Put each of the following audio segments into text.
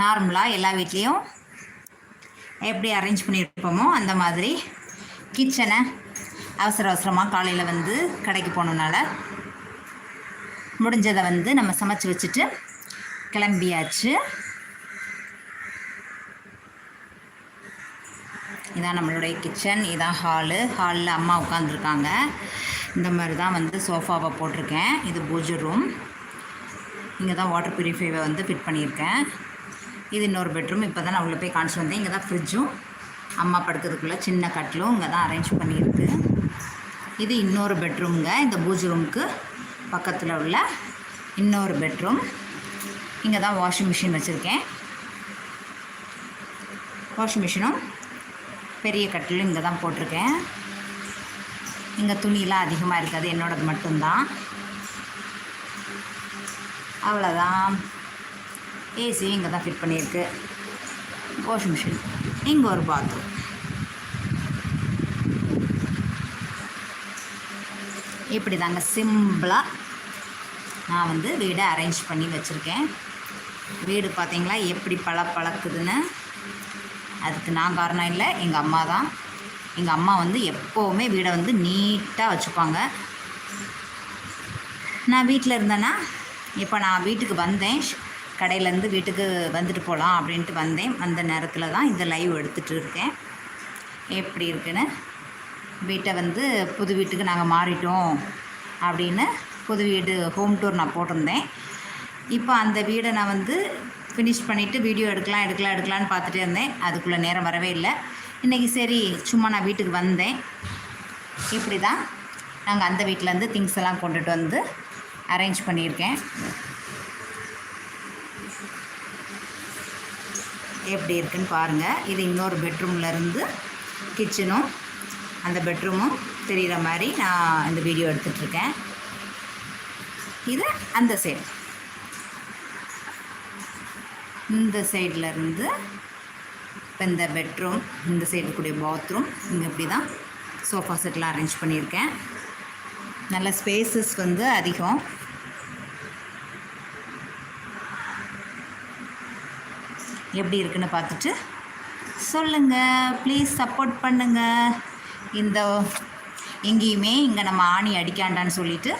நார்மலாக எல்லா வீட்லேயும் எப்படி அரேஞ்ச் பண்ணியிருப்போமோ அந்த மாதிரி கிச்சனை அவசர அவசரமாக காலையில் வந்து கடைக்கு போனனால முடிஞ்சதை வந்து நம்ம சமைச்சு வச்சுட்டு கிளம்பியாச்சு. இதான் நம்மளுடைய கிச்சன் இதான் ஹாலு. ஹாலில் அம்மா உட்காந்துருக்காங்க இந்த மாதிரி தான் வந்து சோஃபாவை போட்டிருக்கேன். இது பூஜை ரூம். இங்கே தான் வாட்டர் ப்யூரிஃபைவை வந்து ஃபிட் பண்ணியிருக்கேன். இது இன்னொரு பெட்ரூம் இப்போ தான் நான் உள்ளே போய் காமிச்சு வந்தேன். இங்கே தான் ஃப்ரிட்ஜும் அம்மா படுக்கிறதுக்குள்ளே சின்ன கட்டிலும் இங்கே தான் அரேஞ்ச் பண்ணியிருக்கு. இது இன்னொரு பெட்ரூம்ங்க இந்த பூஜ் ரூமுக்கு பக்கத்தில் உள்ள இன்னொரு பெட்ரூம் இங்கே தான் வாஷிங் மிஷின் வச்சுருக்கேன். வாஷிங் மிஷினும் பெரிய கட்டிலும் இங்கே தான் போட்டிருக்கேன். இங்கே துணியெலாம் அதிகமாக இருக்காது. என்னோடது மட்டும்தான். அவ்வளோதான் ஏசியும் இங்கே தான் ஃபிட் பண்ணியிருக்கு. Washing machine. இங்கே ஒரு பாத்ரூம் இப்படி தாங்க சிம்பிளாக நான் வந்து வீடை அரேஞ்ச் பண்ணி வச்சுருக்கேன். வீடு பார்த்தீங்களா? எப்படி பல பழக்குதுன்னு அதுக்கு நான் காரணம் இல்லை எங்கள் அம்மா தான். எங்கள் அம்மா வந்து எப்போவுமே வீடை வந்து நீட்டாக வச்சுப்பாங்க. நான் வீட்டில் இருந்தேன்னா இப்போ நான் வீட்டுக்கு வந்தேன். கடையிலேருந்து வீட்டுக்கு வந்துட்டு போகலாம் அப்படின்ட்டு வந்தேன். அந்த நேரத்தில் தான் இந்த லைவ் எடுத்துகிட்டு இருக்கேன். எப்படி இருக்குன்னு? வீட்டை வந்து புது வீட்டுக்கு நாங்கள் மாறிட்டோம் அப்படின்னு புது வீடு ஹோம் டூர் நான் போட்டிருந்தேன். இப்போ அந்த வீடை நான் வந்து ஃபினிஷ் பண்ணிவிட்டு வீடியோ எடுக்கலாம் எடுக்கலாம் எடுக்கலான்னு பார்த்துட்டே இருந்தேன். அதுக்குள்ளே நேரம் வரவே இல்லை. இன்றைக்கி சரி சும்மா நான் வீட்டுக்கு வந்தேன். இப்படி தான் நாங்கள் அந்த வீட்டிலேருந்து திங்ஸ் எல்லாம் கொண்டுட்டு வந்து அரேஞ்ச் பண்ணியிருக்கேன். எப்படி இருக்குன்னு பாருங்கள் இது இன்னொரு பெட்ரூம்லேருந்து கிச்சனும் அந்த பெட்ரூமும் தெரிகிற மாதிரி நான் இந்த வீடியோ எடுத்துகிட்ருக்கேன் இது அந்த சைடு. இந்த சைடில் இருந்து இப்போ இந்த பெட்ரூம் இந்த சைடு கூடிய பாத்ரூம் இங்கே இப்படி தான் சோஃபா செட்லாம் அரேஞ்ச் பண்ணியிருக்கேன். நல்ல ஸ்பேசஸ் வந்து அதிகம். எப்படி இருக்குன்னு பார்த்துட்டு சொல்லுங்கள் ப்ளீஸ் சப்போர்ட் பண்ணுங்கள் இந்த எங்கேயுமே இங்கே நம்ம ஆணி அடிக்காண்டான்னு சொல்லிவிட்டு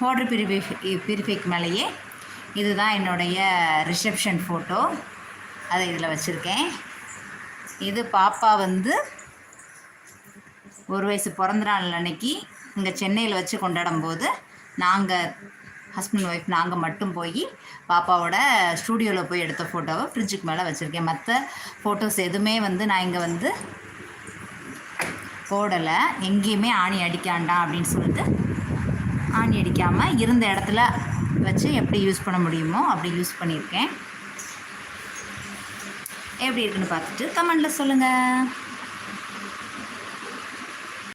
வாட்டர் பியூரிஃபை பியூரிஃபைக்கு மேலேயே இதுதான் என்னுடைய ரிசப்ஷன் ஃபோட்டோ அதை இதில் வச்சுருக்கேன். இது பாப்பா வந்து ஒரு வயசு பிறந்த நாள் அன்னைக்கு இங்கே சென்னையில் வச்சு கொண்டாடும் போது நாங்கள் ஹஸ்பண்ட் ஒய்ஃப் நாங்கள் மட்டும் போய் பாப்பாவோட ஸ்டூடியோவில் போய் எடுத்த ஃபோட்டோவை ஃப்ரிட்ஜுக்கு மேலே வச்சுருக்கேன். மற்ற ஃபோட்டோஸ் எதுவுமே வந்து நான் இங்கே வந்து போடலை. எங்கேயுமே ஆணி அடிக்காண்டாம் அப்படின்னு சொல்லிட்டு ஆணி அடிக்காமல் இருந்த இடத்துல வச்சு எப்படி யூஸ் பண்ண முடியுமோ அப்படி யூஸ் பண்ணியிருக்கேன். எப்படி இருக்குன்னு பார்த்துட்டு கமெண்டில் சொல்லுங்கள்